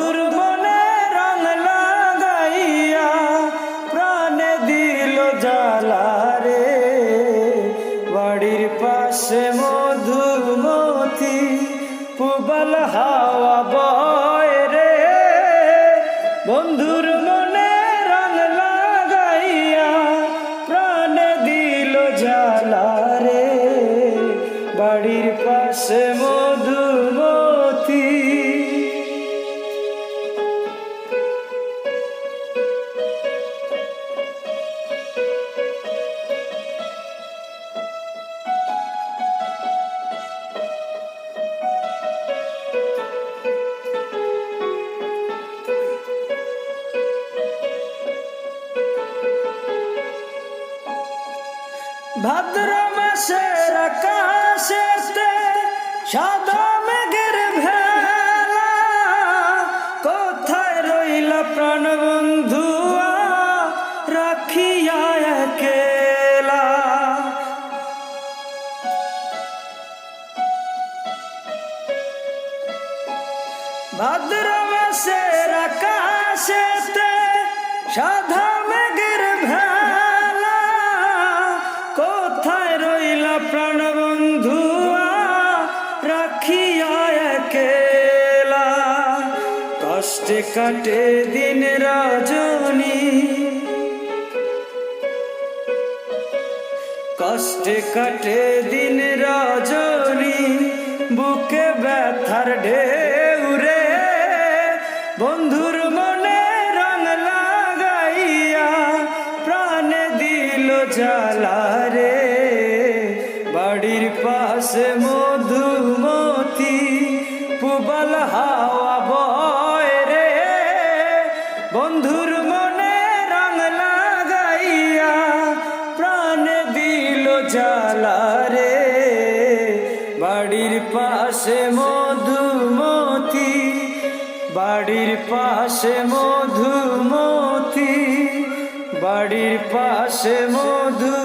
বন্ধুর মনে রং লাগাইয়া বাড়ির পাশে বয় রে। বন্ধুর লাগাইয়া প্রাণ দিল জ্বালা ভাদ্র মাসের আকাশেতে সাদা মেঘের ভেলা। কোথায় রইল প্রাণ বন্ধু রাখিয়া একেলা। ভাদ্র মাসের আকাশেতে সাদা কষ্টে কাটে দিন রজনী। কষ্টে কাটে দিন রজনী, বুকে ব্যথার ঢেউ রে। বন্ধুর মনে রং লাগাইয়া প্রাণ দিল রে। বাড়ির পাশে মধুমতি, পুবল হাওয়া বাড়ির পাশে মধুমতি বাড়ির পাশে মধুমতি বাড়ির পাশে মধু